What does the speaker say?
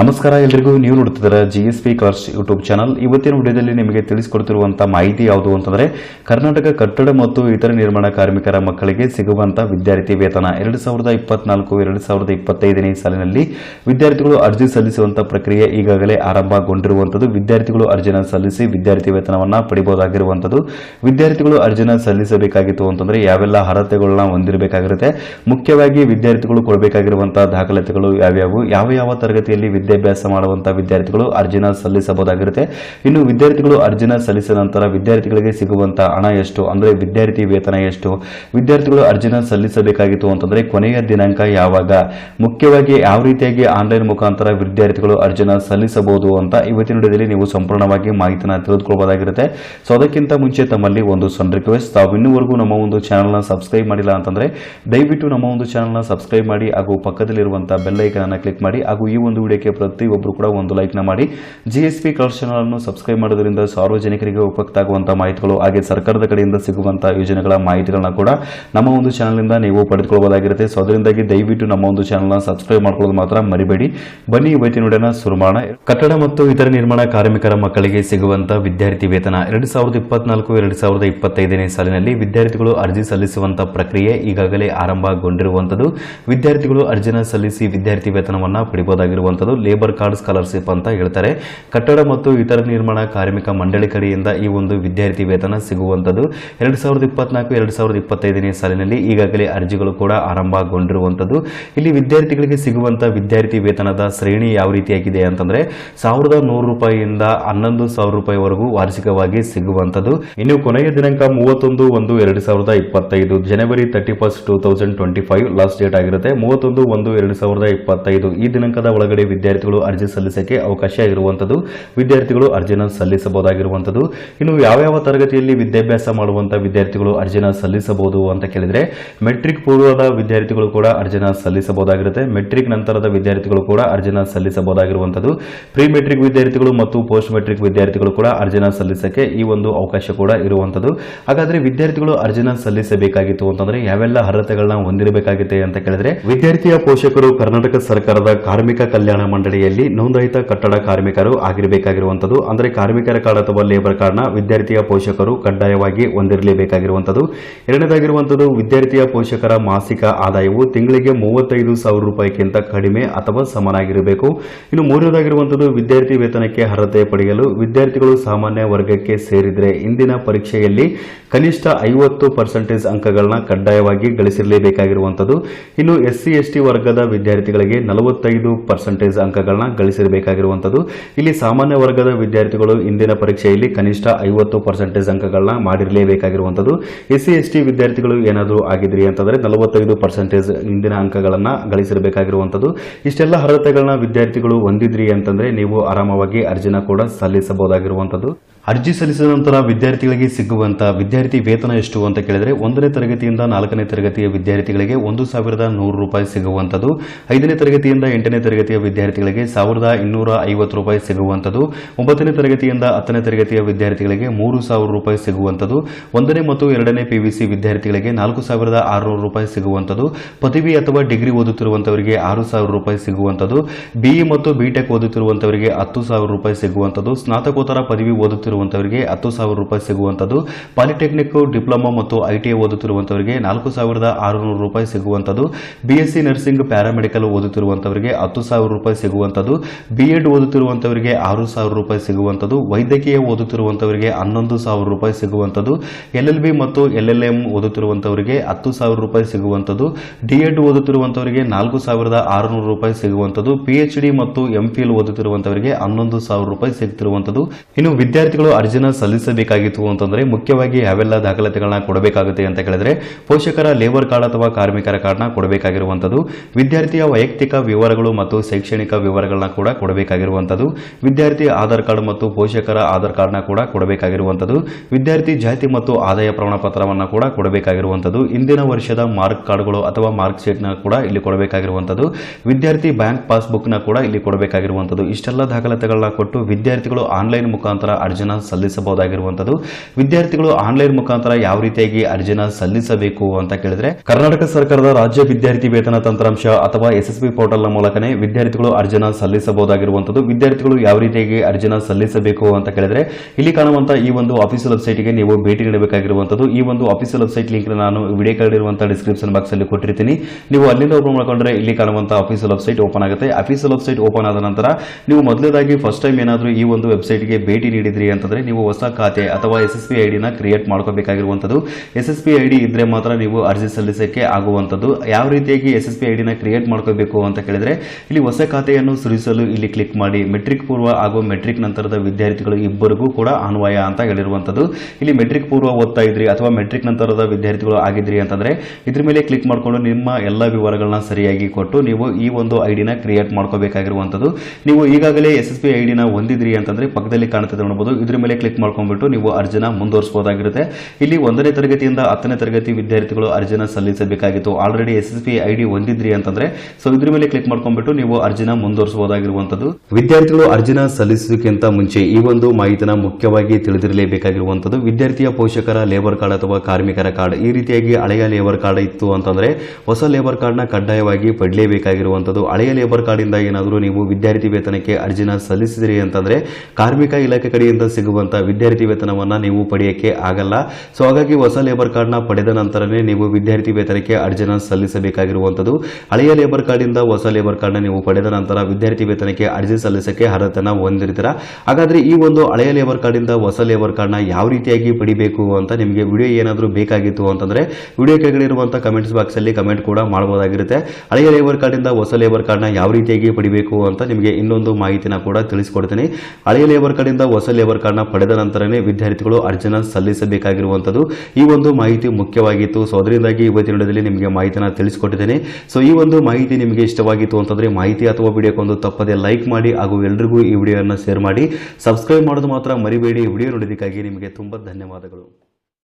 ನಮಸ್ಕಾರ ಎಲ್ರಿಗೂ. ನೀವು ನೋಡ್ತಿದ್ದೀರಾ G S P cars YouTube channel ಇವತ್ತಿನ ವಿಡಿಯೋದಲ್ಲಿ ನಿಮಗೆ ತಿಳಿಸಿಕೊಡ್ತಿರುವಂತಹ ಮಾಹಿತಿ ಯಾವುದು ಅಂತಂದ್ರೆ, ಕರ್ನಾಟಕ ಕಟ್ಟಡ ಮತ್ತು ಇತರ ನಿರ್ಮಾಣ ಕಾರ್ಮಿಕರ ಮಕ್ಕಳಿಗೆ ಸಿಗುವಂತಹ ವಿದ್ಯಾರ್ಥಿ ವೇತನ. ಎರಡು ಸಾವಿರದ ಇಪ್ಪತ್ನಾಲ್ಕು, ಎರಡು ಸಾವಿರದ ಇಪ್ಪತ್ತೈದನೇ ಸಾಲಿನಲ್ಲಿ ವಿದ್ಯಾರ್ಥಿಗಳು ಅರ್ಜಿ ಸಲ್ಲಿಸುವಂತಹ ಪ್ರಕ್ರಿಯೆ ಈಗಾಗಲೇ ಆರಂಭಗೊಂಡಿರುವಂತದ್ದು ವಿದ್ಯಾರ್ಥಿಗಳು ಅರ್ಜಿನ ಸಲ್ಲಿಸಿ ವಿದ್ಯಾರ್ಥಿ ವೇತನವನ್ನ ಪಡಿಬಹುದಾಗಿರುವಂತದ್ದು ವಿದ್ಯಾರ್ಥಿಗಳು ಅರ್ಜಿನ ಸಲ್ಲಿಸಬೇಕಾಗಿತ್ತು ಅಂತಂದ್ರೆ ಯಾವೆಲ್ಲ ಅರ್ಹತೆಗಳನ್ನ ಹೊಂದಿರಬೇಕಾಗಿರುತ್ತೆ. ಮುಖ್ಯವಾಗಿ ವಿದ್ಯಾರ್ಥಿಗಳು ಕೊಡಬೇಕಾಗಿರುವಂತಹ ದಾಖಲಾತಿಗಳು ಯಾವ್ಯಾವು, ಯಾವ ಯಾವ ತರಗತಿಯಲ್ಲಿ ವಿದ್ಯಾಭ್ಯಾಸ ಮಾಡುವಂತಹ ವಿದ್ಯಾರ್ಥಿಗಳು ಅರ್ಜಿನ ಸಲ್ಲಿಸಬಹುದಾಗಿರುತ್ತೆ. ಇನ್ನು ವಿದ್ಯಾರ್ಥಿಗಳು ಅರ್ಜಿನ ಸಲ್ಲಿಸಿದ ನಂತರ ವಿದ್ಯಾರ್ಥಿಗಳಿಗೆ ಸಿಗುವಂತಹ ಹಣ ಎಷ್ಟು? ಅಂದ್ರೆ ವಿದ್ಯಾರ್ಥಿ ವೇತನ ಎಷ್ಟು? ವಿದ್ಯಾರ್ಥಿಗಳು ಅರ್ಜಿನ ಸಲ್ಲಿಸಬೇಕಾಗಿತ್ತು ಅಂತಂದ್ರೆ ಕೊನೆಯ ದಿನಾಂಕ ಯಾವಾಗ? ಮುಖ್ಯವಾಗಿ ಯಾವ ರೀತಿಯಾಗಿ ಆನ್ಲೈನ್ ಮುಖಾಂತರ ವಿದ್ಯಾರ್ಥಿಗಳು ಅರ್ಜಿನ ಸಲ್ಲಿಸಬಹುದು ಅಂತ ಇವತ್ತಿನ ವಿಡಿಯೋದಲ್ಲಿ ನೀವು ಸಂಪೂರ್ಣವಾಗಿ ಮಾಹಿತಿನ ತಿಳಿದುಕೊಳ್ಬಹುದಾಗಿರುತ್ತೆ ಸೊ ಅದಕ್ಕಿಂತ ಮುಂಚೆ ತಮ್ಮಲ್ಲಿ ಒಂದು ಸಣ್ಣ ರಿಕ್ವೆಸ್ಟ್ ತಾವು ಇನ್ನೂವರೆಗೂ ನಮ್ಮ ಒಂದು ಚಾನಲ್ನ ಸಬ್ಸ್ಕ್ರೈಬ್ ಮಾಡಿಲ್ಲ ಅಂತಂದ್ರೆ ದಯವಿಟ್ಟು ನಮ್ಮ ಒಂದು ಚಾನಲ್ನ ಸಬ್ಸ್ಕ್ರೈಬ್ ಮಾಡಿ ಹಾಗೂ ಪಕ್ಕದಲ್ಲಿರುವಂತಹ ಬೆಲ್ ಐಕನ್ ಅನ್ನು ಕ್ಲಿಕ್ ಮಾಡಿ ಹಾಗೂ ಈ ಒಂದು ವಿಡಿಯೋಕ್ಕೆ ಪ್ರತಿಯೊಬ್ಬರು ಕೂಡ ಒಂದು ಲೈಕ್ನ ಮಾಡಿ. G S P colour channel ಅನ್ನು ಸಬ್ಸ್ಕ್ರೈಬ್ ಮಾಡೋದ್ರಿಂದ ಸಾರ್ವಜನಿಕರಿಗೆ ಉಪಯುಕ್ತ ಆಗುವಂತಹ ಮಾಹಿತಿಗಳು, ಹಾಗೆ ಸರ್ಕಾರದ ಕಡೆಯಿಂದ ಸಿಗುವಂತಹ ಯೋಜನೆಗಳ ಮಾಹಿತಿಗಳನ್ನ ಕೂಡ ನಮ್ಮ ಒಂದು ಚಾನಲ್ನಿಂದ ನೀವು ಪಡೆದುಕೊಳ್ಳಬಹುದಾಗಿರುತ್ತೆ ಸೊ ಅದರಿಂದಾಗಿ ದಯವಿಟ್ಟು ನಮ್ಮ ಒಂದು ಚಾನಲ್ನ ಸಬ್ಸ್ಕ್ರೈಬ್ ಮಾಡ್ಕೊಳ್ಳೋದು ಮಾತ್ರ ಮರಿಬೇಡಿ. ಬನ್ನಿ ಇವತ್ತಿನ ನೋಡೋಣ ಶುರು ಮಾಡೋಣ. ಕಟ್ಟಡ ಮತ್ತು ಇತರ ನಿರ್ಮಾಣ ಕಾರ್ಮಿಕರ ಮಕ್ಕಳಿಗೆ ಸಿಗುವಂತಹ ವಿದ್ಯಾರ್ಥಿ ವೇತನ. ಎರಡು ಸಾವಿರದ ಇಪ್ಪತ್ನಾಲ್ಕು, ಎರಡು ಸಾವಿರದ ಇಪ್ಪತ್ತೈದನೇ ಸಾಲಿನಲ್ಲಿ ವಿದ್ಯಾರ್ಥಿಗಳು ಅರ್ಜಿ ಸಲ್ಲಿಸುವಂತಹ ಪ್ರಕ್ರಿಯೆ ಈಗಾಗಲೇ ಆರಂಭಗೊಂಡಿರುವಂತದ್ದು ವಿದ್ಯಾರ್ಥಿಗಳು ಅರ್ಜಿನ ಸಲ್ಲಿಸಿ ವಿದ್ಯಾರ್ಥಿ ವೇತನವನ್ನು ಪಡಿಬಹುದಾಗಿರುವಂತದ್ದು ಲೇಬರ್ ಕಾರ್ಡ್ ಸ್ಕಾಲರ್ಶಿಪ್ ಅಂತ ಹೇಳ್ತಾರೆ. ಕಟ್ಟಡ ಮತ್ತು ಇತರ ನಿರ್ಮಾಣ ಕಾರ್ಮಿಕ ಮಂಡಳಿ ಕಡೆಯಿಂದ ಈ ಒಂದು ವಿದ್ಯಾರ್ಥಿ ವೇತನ ಸಿಗುವಂತದ್ದು ಎರಡು ಸಾವಿರದ ಇಪ್ಪತ್ನಾಲ್ಕು, ಎರಡು ಸಾವಿರದ ಇಪ್ಪತ್ತೈದನೇ ಸಾಲಿನಲ್ಲಿ ಈಗಾಗಲೇ ಅರ್ಜಿಗಳು ಕೂಡ ಆರಂಭಗೊಂಡಿರುವಂಥದ್ದು. ಇಲ್ಲಿ ವಿದ್ಯಾರ್ಥಿಗಳಿಗೆ ಸಿಗುವಂಥ ವಿದ್ಯಾರ್ಥಿ ವೇತನದ ಶ್ರೇಣಿ ಯಾವ ರೀತಿಯಾಗಿದೆ ಅಂತಂದ್ರೆ ಸಾವಿರದ ನೂರು ರೂಪಾಯಿಯಿಂದ ಹನ್ನೊಂದು ಸಾವಿರ ರೂಪಾಯಿವರೆಗೂ ವಾರ್ಷಿಕವಾಗಿ ಸಿಗುವಂಥದ್ದು. ಇನ್ನು ಕೊನೆಯ ದಿನಾಂಕ ಮೂವತ್ತೊಂದು ಒಂದು ಎರಡು ಸಾವಿರದ ಇಪ್ಪತ್ತೈದು, January thirty first two thousand twenty five last date ಆಗಿರುತ್ತೆ. ಮೂವತ್ತೊಂದು ಒಂದು ಎರಡು ಸಾವಿರದ ಇಪ್ಪತ್ತೈದು, ಈ ದಿನಾಂಕದ ಒಳಗಡೆ ವಿದ್ಯಾರ್ಥಿಗಳು ಅರ್ಜಿ ಸಲ್ಲಿಸಕ್ಕೆ ಅವಕಾಶ ಇರುವಂತದ್ದು, ವಿದ್ಯಾರ್ಥಿಗಳು ಅರ್ಜಿನ ಸಲ್ಲಿಸಬಹುದಾಗಿರುವಂತದ್ದು. ಇನ್ನು ಯಾವ್ಯಾವ ತರಗತಿಯಲ್ಲಿ ವಿದ್ಯಾಭ್ಯಾಸ ಮಾಡುವಂತ ವಿದ್ಯಾರ್ಥಿಗಳು ಅರ್ಜಿನ ಸಲ್ಲಿಸಬಹುದು ಅಂತ ಕೇಳಿದ್ರೆ, ಮೆಟ್ರಿಕ್ ಪೂರ್ವದ ವಿದ್ಯಾರ್ಥಿಗಳು ಕೂಡ ಅರ್ಜಿನ ಸಲ್ಲಿಸಬಹುದಾಗಿರುತ್ತೆ. ಮೆಟ್ರಿಕ್ ನಂತರದ ವಿದ್ಯಾರ್ಥಿಗಳು ಕೂಡ ಅರ್ಜಿನ ಸಲ್ಲಿಸಬಹುದಾಗಿರುವಂತದ್ದು. ಪ್ರೀ ಮೆಟ್ರಿಕ್ ವಿದ್ಯಾರ್ಥಿಗಳು ಮತ್ತು ಪೋಸ್ಟ್ ಮೆಟ್ರಿಕ್ ವಿದ್ಯಾರ್ಥಿಗಳು ಕೂಡ ಅರ್ಜಿನ ಸಲ್ಲಿಸಕ್ಕೆ ಈ ಒಂದು ಅವಕಾಶ ಕೂಡ ಇರುವಂತದ್ದು. ಹಾಗಾದ್ರೆ ವಿದ್ಯಾರ್ಥಿಗಳು ಅರ್ಜಿನ ಸಲ್ಲಿಸಬೇಕಾಗಿತ್ತು ಅಂತಂದ್ರೆ ಯಾವೆಲ್ಲ ಅರ್ಹತೆಗಳನ್ನ ಹೊಂದಿರಬೇಕಾಗಿದೆ ಅಂತ ಕೇಳಿದ್ರೆ, ವಿದ್ಯಾರ್ಥಿಯ ಪೋಷಕರು ಕರ್ನಾಟಕ ಸರ್ಕಾರದ ಕಾರ್ಮಿಕ ಕಲ್ಯಾಣ ಮಂಡಳಿಯಲ್ಲಿ ನೋಂದಾಯಿತ ಕಟ್ಟಡ ಕಾರ್ಮಿಕರು ಆಗಿರಬೇಕಾಗಿರುವಂತದ್ದು ಅಂದರೆ ಕಾರ್ಮಿಕರ ಕಾರ್ಡ್ ಅಥವಾ ಲೇಬರ್ ಕಾರ್ಡ್ನ ವಿದ್ಯಾರ್ಥಿಯ ಪೋಷಕರು ಕಡ್ಡಾಯವಾಗಿ ಹೊಂದಿರಲೇಬೇಕಾಗಿರುವಂಥದ್ದು. ಎರಡನೇದಾಗಿರುವಂಥದ್ದು, ವಿದ್ಯಾರ್ಥಿಯ ಪೋಷಕರ ಮಾಸಿಕ ಆದಾಯವು ತಿಂಗಳಿಗೆ ಮೂವತ್ತೈದು ಸಾವಿರ ರೂಪಾಯಿಗಿಂತ ಕಡಿಮೆ ಅಥವಾ ಸಮನಾಗಿರಬೇಕು. ಇನ್ನು ಮೂರನೇದಾಗಿರುವಂಥದ್ದು, ವಿದ್ಯಾರ್ಥಿ ವೇತನಕ್ಕೆ ಅರ್ಹತೆ ಪಡೆಯಲು ವಿದ್ಯಾರ್ಥಿಗಳು ಸಾಮಾನ್ಯ ವರ್ಗಕ್ಕೆ ಸೇರಿದರೆ ಇಂದಿನ ಪರೀಕ್ಷೆಯಲ್ಲಿ ಕನಿಷ್ಠ ಐವತ್ತು ಪರ್ಸೆಂಟೇಜ್ ಅಂಕಗಳನ್ನ ಕಡ್ಡಾಯವಾಗಿ ಗಳಿಸಿರಲೇಬೇಕಾಗಿರುವಂಥದ್ದು. ಇನ್ನು ಎಸ್ಸಿ, ಎಸ್ಟಿ ವರ್ಗದ ವಿದ್ಯಾರ್ಥಿಗಳಿಗೆ ನಲವತ್ತೈದು ಪರ್ಸೆಂಟೇಜ್ ಅಂಕಗಳನ್ನ ಗಳಿಸಿರಬೇಕಾಗಿರುವಂತದ್ದು ಇಲ್ಲಿ ಸಾಮಾನ್ಯ ವರ್ಗದ ವಿದ್ಯಾರ್ಥಿಗಳು ಇಂದಿನ ಪರೀಕ್ಷೆಯಲ್ಲಿ ಕನಿಷ್ಠ ಐವತ್ತು ಪರ್ಸೆಂಟೇಜ್ ಅಂಕಗಳನ್ನ ಮಾಡಿರಲೇಬೇಕಾಗಿರುವಂತದ್ದು ಎಸ್ ಸಿ, ಎಸ್ ಟಿ ವಿದ್ಯಾರ್ಥಿಗಳು ಏನಾದರೂ ಆಗಿದ್ರಿ ಅಂತಂದ್ರೆ ನಲವತ್ತೈದು ಪರ್ಸೆಂಟೇಜ್ ಇಂದಿನ ಅಂಕಗಳನ್ನ ಗಳಿಸಿರಬೇಕಾಗಿರುವಂತದ್ದು ಇಷ್ಟೆಲ್ಲ ಅರ್ಹತೆಗಳನ್ನ ವಿದ್ಯಾರ್ಥಿಗಳು ಹೊಂದಿದ್ರಿ ಅಂತಂದ್ರೆ ನೀವು ಆರಾಮವಾಗಿ ಅರ್ಜಿನ ಕೂಡ ಸಲ್ಲಿಸಬಹುದಾಗಿರುವಂತದ್ದು ಅರ್ಜಿ ಸಲ್ಲಿಸಿದ ನಂತರ ವಿದ್ಯಾರ್ಥಿಗಳಿಗೆ ಸಿಗುವಂತ ವಿದ್ಯಾರ್ಥಿ ವೇತನ ಎಷ್ಟು ಅಂತ ಕೇಳಿದ್ರೆ ಒಂದನೇ ತರಗತಿಯಿಂದ ನಾಲ್ಕನೇ ತರಗತಿಯ ವಿದ್ಯಾರ್ಥಿಗಳಿಗೆ ಒಂದು ಸಾವಿರದ ನೂರು ರೂಪಾಯಿ ಸಿಗುವಂಥದ್ದು. ಐದನೇ ತರಗತಿಯಿಂದ ಎಂಟನೇ ತರಗತಿಯ ವಿದ್ಯಾರ್ಥಿಗಳಿಗೆ ಸಾವಿರದ ಇನ್ನೂರ ಐವತ್ತು ರೂಪಾಯಿ ಸಿಗುವಂಥದ್ದು. ಒಂಬತ್ತನೇ ತರಗತಿಯಿಂದ ಹತ್ತನೇ ತರಗತಿಯ ವಿದ್ಯಾರ್ಥಿಗಳಿಗೆ ಮೂರು ಸಾವಿರ ರೂಪಾಯಿ ಸಿಗುವಂಥದ್ದು. ಒಂದನೇ ಮತ್ತು ಎರಡನೇ ಪಿವಿಸಿ ವಿದ್ಯಾರ್ಥಿಗಳಿಗೆ ನಾಲ್ಕು ಸಾವಿರದ ಆರುನೂರು ರೂಪಾಯಿ ಸಿಗುವಂಥದ್ದು. ಪದವಿ ಅಥವಾ ಡಿಗ್ರಿ ಓದುತ್ತಿರುವಂತವರಿಗೆ ಆರು ಸಾವಿರ ರೂಪಾಯಿ ಸಿಗುವಂಥದ್ದು. ಬಿಇ ಮತ್ತು ಬಿಟೆಕ್ ಓದುತ್ತಿರುವಂತವರಿಗೆ ಹತ್ತು ಸಾವಿರ ರೂಪಾಯಿ ಸಿಗುವಂಥದ್ದು. ಸ್ನಾತಕೋತ್ತರ ಪದವಿ ಓದುತ್ತಿರುವಂತವರಿಗೆ ಹತ್ತು ಸಾವಿರ ರೂಪಾಯಿ ಸಿಗುವಂಥದ್ದು ಪಾಲಿಟೆಕ್ನಿಕ್ ಡಿಪ್ಲೊಮಾ ಮತ್ತು ಐಟಿಐ ಓದುತ್ತಿರುವಂತವರಿಗೆ ನಾಲ್ಕು ಸಾವಿರದ ಆರುನೂರು ರೂಪಾಯಿ ಸಿಗುವಂಥದ್ದು ಬಿಎಸ್ಸಿ ನರ್ಸಿಂಗ್ ಪ್ಯಾರಾಮೆಡಿಕಲ್ ಓದುತ್ತಿರುವಂತವರಿಗೆ ಹತ್ತು ಸಾವಿರ ರೂಪಾಯಿ ಸಿಗುವಂಥದ್ದು ಬಿ ಎಡ್ ಓದುತ್ತಿರುವಂತವರಿಗೆ ಆರು ಸಾವಿರ ರೂಪಾಯಿ ಸಿಗುವಂಥದ್ದು ವೈದ್ಯಕೀಯ ಓದುತ್ತಿರುವಂತವರಿಗೆ ಹನ್ನೊಂದು ಸಾವಿರ ರೂಪಾಯಿ ಸಿಗುವಂಥದ್ದು ಎಲ್ ಎಲ್ ಬಿ ಮತ್ತು ಎಲ್ ಎಲ್ ಎಂ ಓದುತ್ತಿರುವಂತವರಿಗೆ ಹತ್ತು ಸಾವಿರ ರೂಪಾಯಿ ಸಿಗುವಂಥದ್ದು ಡಿ ಎಡ್ ಓದುತ್ತಿರುವಂತವರಿಗೆ ನಾಲ್ಕು ಸಾವಿರದ ಆರುನೂರು ರೂಪಾಯಿ ಸಿಗುವಂಥದ್ದು ಪಿಎಚ್ ಡಿ ಮತ್ತು ಎಂ ಫಿಲ್ ಓದುತ್ತಿರುವಂತವರಿಗೆ ಹನ್ನೊಂದು ಸಾವಿರ ರೂಪಾಯಿ ಸಿಗ್ತಿರುವಂಥದ್ದು ಇನ್ನು ವಿದ್ಯಾರ್ಥಿಗಳು ಅರ್ಜಿನ ಸಲ್ಲಿಸಬೇಕಾಗಿತ್ತು ಅಂತಂದ್ರೆ ಮುಖ್ಯವಾಗಿ ಯಾವೆಲ್ಲ ದಾಖಲಾತಿಗಳನ್ನ ಕೊಡಬೇಕಾಗುತ್ತೆ ಅಂತ ಹೇಳಿದ್ರೆ ಪೋಷಕರ ಲೇಬರ್ ಕಾರ್ಡ್ ಅಥವಾ ಕಾರ್ಮಿಕರ ಕಾರ್ಡ್ನ ಕೊಡಬೇಕಾಗಿರುವಂಥದ್ದು, ವಿದ್ಯಾರ್ಥಿಯ ವೈಯಕ್ತಿಕ ವಿವರಗಳು ಮತ್ತು ಶೈಕ್ಷಣಿಕ ವಿವರಗಳನ್ನ ಕೂಡ ಕೊಡಬೇಕಾಗಿರುವಂಥದ್ದು, ವಿದ್ಯಾರ್ಥಿ ಆಧಾರ್ ಕಾರ್ಡ್ ಮತ್ತು ಪೋಷಕರ ಆಧಾರ್ ಕಾರ್ಡ್ನ ಕೂಡ ಕೊಡಬೇಕಾಗಿರುವಂಥದ್ದು, ವಿದ್ಯಾರ್ಥಿ ಜಾತಿ ಮತ್ತು ಆದಾಯ ಪ್ರಮಾಣ ಪತ್ರವನ್ನು ಕೂಡ ಕೊಡಬೇಕಾಗಿರುವಂಥದ್ದು, ಇಂದಿನ ವರ್ಷದ ಮಾರ್ಕ್ ಕಾರ್ಡ್ಗಳು ಅಥವಾ ಮಾರ್ಕ್ ಶೀಟ್ನ ಕೂಡ ಇಲ್ಲಿ ಕೊಡಬೇಕಾಗಿರುವಂಥದ್ದು, ವಿದ್ಯಾರ್ಥಿ ಬ್ಯಾಂಕ್ ಪಾಸ್ಬುಕ್ನ ಕೂಡ ಇಲ್ಲಿ ಕೊಡಬೇಕಾಗಿರುವಂಥದ್ದು. ಇಷ್ಟೆಲ್ಲ ದಾಖಲಾತಿಗಳನ್ನ ಕೊಟ್ಟು ವಿದ್ಯಾರ್ಥಿಗಳು ಆನ್ಲೈನ್ ಮುಖಾಂತರ ಅರ್ಜಿನ ಅರ್ಜಿನ ಸಲ್ಲಿಸಬಹುದಾಗಿರುವಂತದ್ದು. ವಿದ್ಯಾರ್ಥಿಗಳು ಆನ್ಲೈನ್ ಮುಖಾಂತರ ಯಾವ ರೀತಿಯಾಗಿ ಅರ್ಜಿನ ಸಲ್ಲಿಸಬೇಕು ಅಂತ ಕೇಳಿದ್ರೆ, ಕರ್ನಾಟಕ ಸರ್ಕಾರದ ರಾಜ್ಯ ವಿದ್ಯಾರ್ಥಿ ವೇತನ ತಂತ್ರಾಂಶ ಅಥವಾ ಎಸ್ಎಸ್ಬಿ ಪೋರ್ಟಲ್ನ ಮೂಲಕನೇ ವಿದ್ಯಾರ್ಥಿಗಳು ಅರ್ಜಿನ ಸಲ್ಲಿಸಬಹುದಾಗಿರುವಂತದ್ದು. ವಿದ್ಯಾರ್ಥಿಗಳು ಯಾವ ರೀತಿಯಾಗಿ ಅರ್ಜಿನ ಸಲ್ಲಿಸಬೇಕು ಅಂತ ಕೇಳಿದ್ರೆ, ಇಲ್ಲಿ ಕಾಣುವಂತ ಈ ಒಂದು ಆಫೀಸಿಯಲ್ ವೆಬ್ಸೈಟ್ಗೆ ನೀವು ಭೇಟಿ ನೀಡಬೇಕಾಗಿರುವಂತದ್ದು. ಈ ಒಂದು ಆಫೀಸಿಯಲ್ ವೆಬ್ಸೈಟ್ ಲಿಂಕ್ ನಾನು ವಿಡಿಯೋ ಕಳೆದಿರುವಂತಹ ಡಿಸ್ಕ್ರಿಪ್ಷನ್ ಬಾಕ್ಸ್ ಅಲ್ಲಿ ಕೊಟ್ಟಿರ್ತೀನಿ. ನೀವು ಅಲ್ಲಿಂದ ಓಪನ್ ಮಾಡ್ಕೊಂಡ್ರೆ ಇಲ್ಲಿ ಕಾಣುವಂತ ಆಫೀಸಿಯಲ್ ವೆಬ್ಸೈಟ್ ಓಪನ್ ಆಗುತ್ತೆ. ಆಫೀಸಿಯಲ್ ವೆಬ್ಸೈಟ್ ಓಪನ್ ಆದ ನಂತರ, ನೀವು ಮೊದಲೇದಾಗಿ ಫಸ್ಟ್ ಟೈಮ್ ಏನಾದರೂ ಈ ಒಂದು ವೆಬ್ಸೈಟ್ಗೆ ಭೇಟಿ ನೀಡಿದ್ರಿ ಅಂತಂದ್ರೆ ನೀವು ಹೊಸ ಖಾತೆ ಅಥವಾ ಎಸ್ ಎಸ್ ಪಿ ಐಡಿನ ಕ್ರಿಯೇಟ್ ಮಾಡ್ಕೋಬೇಕಾಗಿರುವಂಥದ್ದು. ಎಸ್ ಎಸ್ ಪಿ ಐಡಿ ಇದ್ರೆ ಮಾತ್ರ ನೀವು ಅರ್ಜಿ ಸಲ್ಲಿಸಕ್ಕೆ ಆಗುವಂಥದ್ದು. ಯಾವ ರೀತಿಯಾಗಿ ಎಸ್ ಎಸ್ ಪಿ ಐಡಿನ ಕ್ರಿಯೇಟ್ ಮಾಡ್ಕೋಬೇಕು ಅಂತ ಕೇಳಿದ್ರೆ, ಇಲ್ಲಿ ಹೊಸ ಖಾತೆಯನ್ನು ಸೃಜಿಸಲು ಇಲ್ಲಿ ಕ್ಲಿಕ್ ಮಾಡಿ. ಮೆಟ್ರಿಕ್ ಪೂರ್ವ ಹಾಗೂ ಮೆಟ್ರಿಕ್ ನಂತರದ ವಿದ್ಯಾರ್ಥಿಗಳು ಇಬ್ಬರಿಗೂ ಕೂಡ ಅನ್ವಯ ಅಂತ ಹೇಳಿರುವಂಥದ್ದು. ಇಲ್ಲಿ ಮೆಟ್ರಿಕ್ ಪೂರ್ವ ಓದ್ತಾ ಇದ್ರಿ ಅಥವಾ ಮೆಟ್ರಿಕ್ ನಂತರದ ವಿದ್ಯಾರ್ಥಿಗಳು ಆಗಿದ್ರಿ ಅಂತಂದ್ರೆ, ಇದ್ರ ಮೇಲೆ ಕ್ಲಿಕ್ ಮಾಡಿಕೊಂಡು ನಿಮ್ಮ ಎಲ್ಲ ವಿವರಗಳನ್ನ ಸರಿಯಾಗಿ ಕೊಟ್ಟು ನೀವು ಈ ಒಂದು ಐಡಿನ ಕ್ರಿಯೇಟ್ ಮಾಡ್ಕೋಬೇಕಾಗಿರುವಂಥದ್ದು. ನೀವು ಈಗಾಗಲೇ ಎಸ್ ಎಸ್ ಪಿ ಐಡಿನ ಹೊಂದಿದ್ರಿ ಅಂತಂದ್ರೆ, ಪಕ್ಕದಲ್ಲಿ ಕಾಣ್ತದೆ ನೋಡಬಹುದು ಇದ್ರ ಮೇಲೆ ಕ್ಲಿಕ್ ಮಾಡ್ಕೊಂಡ್ಬಿಟ್ಟು ನೀವು ಅರ್ಜಿನ ಮುಂದುವರಿಸಬಹುದಾಗಿರುತ್ತೆ ಇಲ್ಲಿ ಒಂದನೇ ತರಗತಿಯಿಂದ ಹತ್ತನೇ ತರಗತಿ ವಿದ್ಯಾರ್ಥಿಗಳು ಅರ್ಜಿನ ಸಲ್ಲಿಸಬೇಕಾಗಿತ್ತು. Already S S P ID ಹೊಂದಿದ್ರಿ ಅಂತಂದ್ರೆ ಸೊ ಇದ್ರ ಮೇಲೆ ಕ್ಲಿಕ್ ಮಾಡ್ಕೊಂಡ್ಬಿಟ್ಟು ನೀವು ಅರ್ಜಿನ ಮುಂದುವರಿಸಬಹುದಾಗಿರುವಂತದ್ದು ವಿದ್ಯಾರ್ಥಿಗಳು ಅರ್ಜಿನ ಸಲ್ಲಿಸೋದಕ್ಕಿಂತ ಮುಂಚೆ ಈ ಒಂದು ಮಾಹಿತಿನ ಮುಖ್ಯವಾಗಿ ತಿಳಿದಿರಲೇಬೇಕಾಗಿರುವಂತದ್ದು ವಿದ್ಯಾರ್ಥಿಯ ಪೋಷಕರ ಲೇಬರ್ ಕಾರ್ಡ್ ಅಥವಾ ಕಾರ್ಮಿಕರ ಕಾರ್ಡ್ ಈ ರೀತಿಯಾಗಿ ಹಳೆಯ ಲೇಬರ್ ಕಾರ್ಡ್ ಇತ್ತು ಅಂತಂದ್ರೆ, ಹೊಸ ಲೇಬರ್ ಕಾರ್ಡ್ನ ಕಡ್ಡಾಯವಾಗಿ ಪಡಲೇಬೇಕಾಗಿರುವಂತದ್ದು ಹಳೆಯ ಲೇಬರ್ ಕಾರ್ಡ್ ಇಂದ ಏನಾದರೂ ನೀವು ವಿದ್ಯಾರ್ಥಿ ವೇತನಕ್ಕೆ ಅರ್ಜಿನ ಸಲ್ಲಿಸಿದ್ರಿ ಅಂತಂದ್ರೆ, ಕಾರ್ಮಿಕ ಇಲಾಖೆ ಕಡೆಯಿಂದ ಸಿಗುವಂತ ವಿದ್ಯಾರ್ಥಿ ವೇತನವನ್ನ ನೀವು ಪಡೆಯಕ್ಕೆ ಆಗಲ್ಲ. ಸೊ ಹಾಗಾಗಿ ಹೊಸ ಲೇಬರ್ ಕಾರ್ಡ್ನ ಪಡೆದ ನಂತರನೇ ನೀವು ವಿದ್ಯಾರ್ಥಿ ವೇತನಕ್ಕೆ ಅರ್ಜಿನ ಸಲ್ಲಿಸಬೇಕಾಗಿರುವಂತದ್ದು. ಹಳೆಯ ಲೇಬರ್ ಕಾರ್ಡ್ ಇಂದ ಹೊಸ ಲೇಬರ್ ಕಾರ್ಡ್ನ ನೀವು ಪಡೆದ ನಂತರ ವಿದ್ಯಾರ್ಥಿ ವೇತನಕ್ಕೆ ಅರ್ಜಿ ಸಲ್ಲಿಸಕ್ಕೆ ಅರ್ಹತೆಯನ್ನು ಹೊಂದಿರ್ತೀರ ಹಾಗಾದ್ರೆ ಈ ಒಂದು ಹಳೆಯ ಲೇಬರ್ ಕಾರ್ಡ್ ಇಂದ ಹೊಸ ಲೇಬರ್ ಕಾರ್ಡ್ನ ಯಾವ ರೀತಿಯಾಗಿ ಪಡಿಬೇಕು ಅಂತ ನಿಮಗೆ ವಿಡಿಯೋ ಏನಾದರೂ ಬೇಕಾಗಿತ್ತು ಅಂತಂದ್ರೆ ವಿಡಿಯೋ ಕೆಳಗಡೆ ಕಮೆಂಟ್ಸ್ ಬಾಕ್ಸ್ ಅಲ್ಲಿ ಕಮೆಂಟ್ ಕೂಡ ಮಾಡಬಹುದಾಗಿರುತ್ತೆ ಹಳೆಯ ಲೇಬರ್ ಕಾರ್ಡ್ ಇಂದ ಹೊಸ ಲೇಬರ್ ಕಾರ್ಡ್ನ ಯಾವ ರೀತಿಯಾಗಿ ಪಡಿಬೇಕು ಅಂತ ನಿಮಗೆ ಇನ್ನೊಂದು ಮಾಹಿತಿನ ಕೂಡ ತಿಳಿಸ್ಕೊಡ್ತೀನಿ. ಹಳೆಯ ಲೇಬರ್ ಕಾರ್ಡ್ ಇಂದ ಹೊಸ ಲೇಬರ್ ಕಾರ್ಡ್ನ ಪಡೆದ ನಂತರನೇ ವಿದ್ಯಾರ್ಥಿಗಳು ಅರ್ಜಿನ ಸಲ್ಲಿಸಬೇಕಾಗಿರುವಂಥದ್ದು ಈ ಒಂದು ಮಾಹಿತಿ ಮುಖ್ಯವಾಗಿತ್ತು. ಸೊ ಅದರಿಂದಾಗಿ ಇವತ್ತಿನ ವಿಡಿಯೋದಲ್ಲಿ ನಿಮಗೆ ಮಾಹಿತಿನ ತಿಳಿಸಿಕೊಟ್ಟಿದ್ದೇನೆ. ಸೊ ಈ ಒಂದು ಮಾಹಿತಿ ನಿಮಗೆ ಇಷ್ಟವಾಗಿತ್ತು ಅಂತಂದರೆ ಮಾಹಿತಿ ಅಥವಾ ವಿಡಿಯೋಕ್ಕೊಂದು ತಪ್ಪದೆ ಲೈಕ್ ಮಾಡಿ ಹಾಗೂ ಎಲ್ರಿಗೂ ಈ ವಿಡಿಯೋನ ಶೇರ್ ಮಾಡಿ. ಸಬ್ಸ್ಕ್ರೈಬ್ ಮಾಡೋದು ಮಾತ್ರ ಮರಿಬೇಡಿ. ವಿಡಿಯೋ ನೋಡೋದಕ್ಕಾಗಿ ನಿಮಗೆ ತುಂಬ ಧನ್ಯವಾದಗಳು.